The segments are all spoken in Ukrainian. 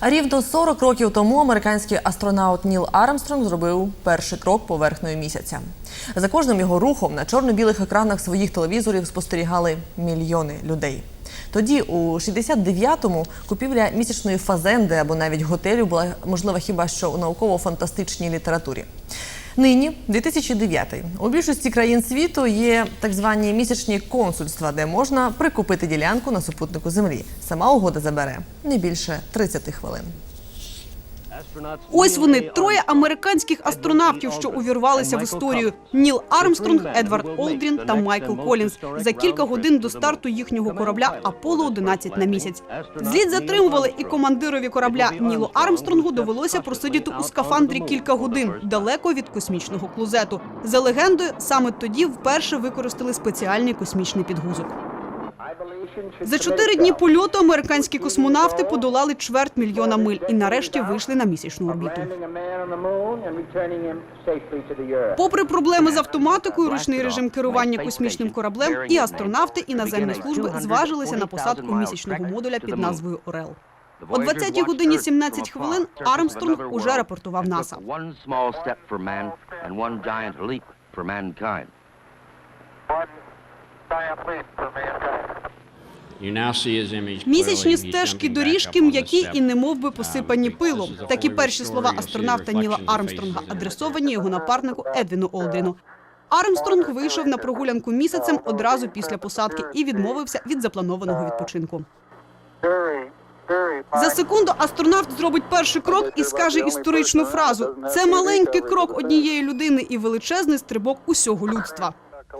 Рівно 40 років тому американський астронавт Ніл Армстронг зробив перший крок поверхнею місяця. За кожним його рухом на чорно-білих екранах своїх телевізорів спостерігали мільйони людей. Тоді, у 69-му, купівля місячної фазенди або навіть готелю була можлива хіба що у науково-фантастичній літературі. Нині, 2009 у більшості країн світу є так звані місячні консульства, де можна прикупити ділянку на супутнику Землі. Сама угода забере не більше 30 хвилин. Ось вони троє американських астронавтів, що увірвалися в історію: Ніл Армстронг, Едвард Олдрін та Майкл Колінз. За кілька годин до старту їхнього корабля Аполло 11 на місяць. Зліт затримували, і командирові корабля Нілу Армстронгу довелося просидіти у скафандрі кілька годин далеко від космічного клозету. За легендою, саме тоді вперше використали спеціальний космічний підгузок. За чотири дні польоту американські космонавти подолали чверть мільйона миль і нарешті вийшли на місячну орбіту. Попри проблеми з автоматикою, ручний режим керування космічним кораблем, і астронавти, і наземні служби зважилися на посадку місячного модуля під назвою Орел. О 20-й годині 17 хвилин Армстронг уже рапортував НАСА. One small step for man and one giant leap for mankind. Місячні стежки доріжки м'які і немов би посипані пилом. Такі перші слова астронавта Ніла Армстронга адресовані його напарнику Едвіну Олдріну. Армстронг вийшов на прогулянку місяцем одразу після посадки і відмовився від запланованого відпочинку. За секунду астронавт зробить перший крок і скаже історичну фразу: це маленький крок однієї людини і величезний стрибок усього людства.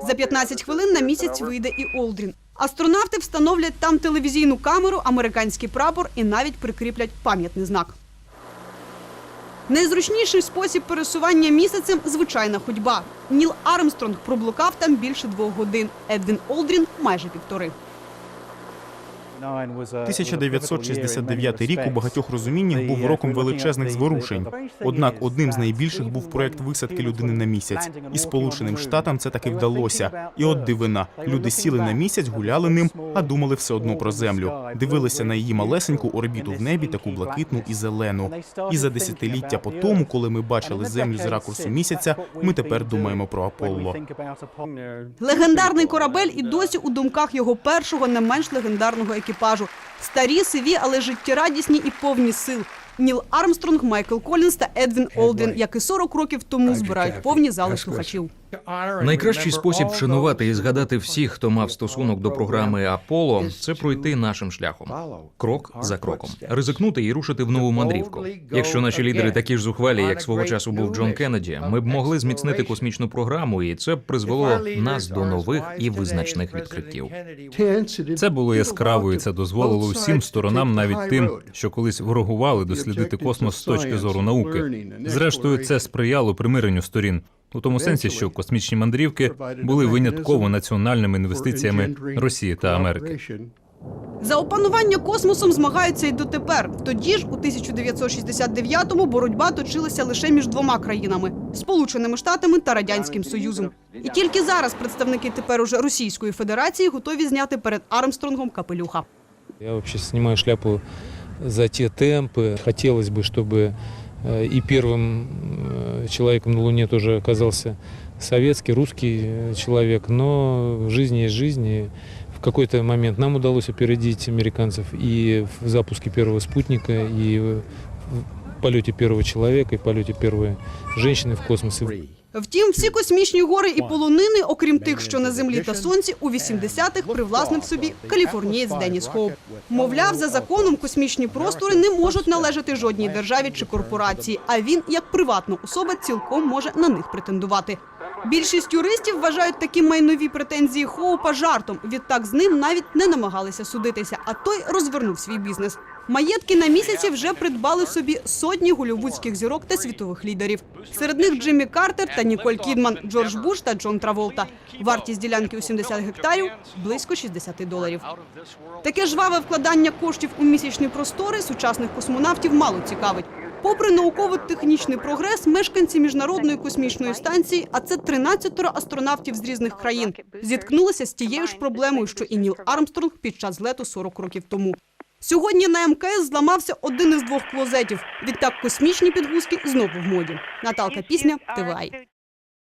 За 15 хвилин на місяць вийде і Олдрін. Астронавти встановлять там телевізійну камеру, американський прапор і навіть прикріплять пам'ятний знак. Найзручніший спосіб пересування місяцем звичайна ходьба. Ніл Армстронг проблукав там більше двох годин. Едвін Олдрін майже півтори. 1969 рік у багатьох розуміннях був роком величезних зворушень. Однак одним з найбільших був проект висадки людини на місяць. І Сполученим Штатам це таки вдалося. І от дивина, люди сіли на місяць, гуляли ним, а думали все одно про землю. Дивилися на її малесеньку орбіту в небі, таку блакитну і зелену. І за десятиліття по тому, коли ми бачили землю з ракурсу місяця, ми тепер думаємо про Аполло. Легендарний корабель і досі у думках його першого, не менш легендарного екіпажу. equipagem Старі, сиві, але життєрадісні і повні сил. Ніл Армстронг, Майкл Колінс та Едвін Олдрін, як і 40 років тому збирають повні зали слухачів. Найкращий спосіб вшанувати і згадати всіх, хто мав стосунок до програми Аполло, це пройти нашим шляхом, крок за кроком, ризикнути і рушити в нову мандрівку. Якщо наші лідери такі ж зухвалі, як свого часу був Джон Кеннеді, ми б могли зміцнити космічну програму, і це б призвело нас до нових і визначних відкриттів. Це було яскраво, і це дозволило усім сторонам, навіть тим, що колись ворогували, дослідити космос з точки зору науки. Зрештою, це сприяло примиренню сторін. У тому сенсі, що космічні мандрівки були винятково національними інвестиціями Росії та Америки. За опанування космосом змагаються й дотепер. Тоді ж, у 1969-му, боротьба точилася лише між двома країнами Сполученими Штатами та Радянським Союзом. І тільки зараз представники тепер уже Російської Федерації готові зняти перед Армстронгом капелюха. Я вообще снимаю шляпу за те темпы. Хотелось бы, чтобы э, и первым э, человеком на Луне тоже оказался советский, русский э, человек, но в жизни есть жизнь, и в какой-то момент нам удалось опередить американцев и в запуске первого спутника, и в полете первого человека, и в полете первой женщины в космос. Втім, всі космічні гори і полонини, окрім тих, що на землі та сонці, у 80-х привласнив собі каліфорнієць Деніс Хоуп. Мовляв, за законом космічні простори не можуть належати жодній державі чи корпорації. А він, як приватна особа, цілком може на них претендувати. Більшість юристів вважають такі майнові претензії Хоупа жартом. Відтак з ним навіть не намагалися судитися, а той розвернув свій бізнес. Маєтки на місяці вже придбали собі сотні голівудських зірок та світових лідерів. Серед них Джиммі Картер та Ніколь Кідман, Джордж Буш та Джон Траволта. Вартість ділянки у 70 гектарів близько 60 доларів. Таке жваве вкладання коштів у місячні простори сучасних космонавтів мало цікавить. Попри науково-технічний прогрес, мешканці міжнародної космічної станції, а це 13 астронавтів з різних країн, зіткнулися з тією ж проблемою, що і Ніл Армстронг під час злету 40 років тому. Сьогодні на МКС зламався один із двох клозетів. Відтак космічні підгузки знову в моді. Наталка Пісня, ТВАЙ.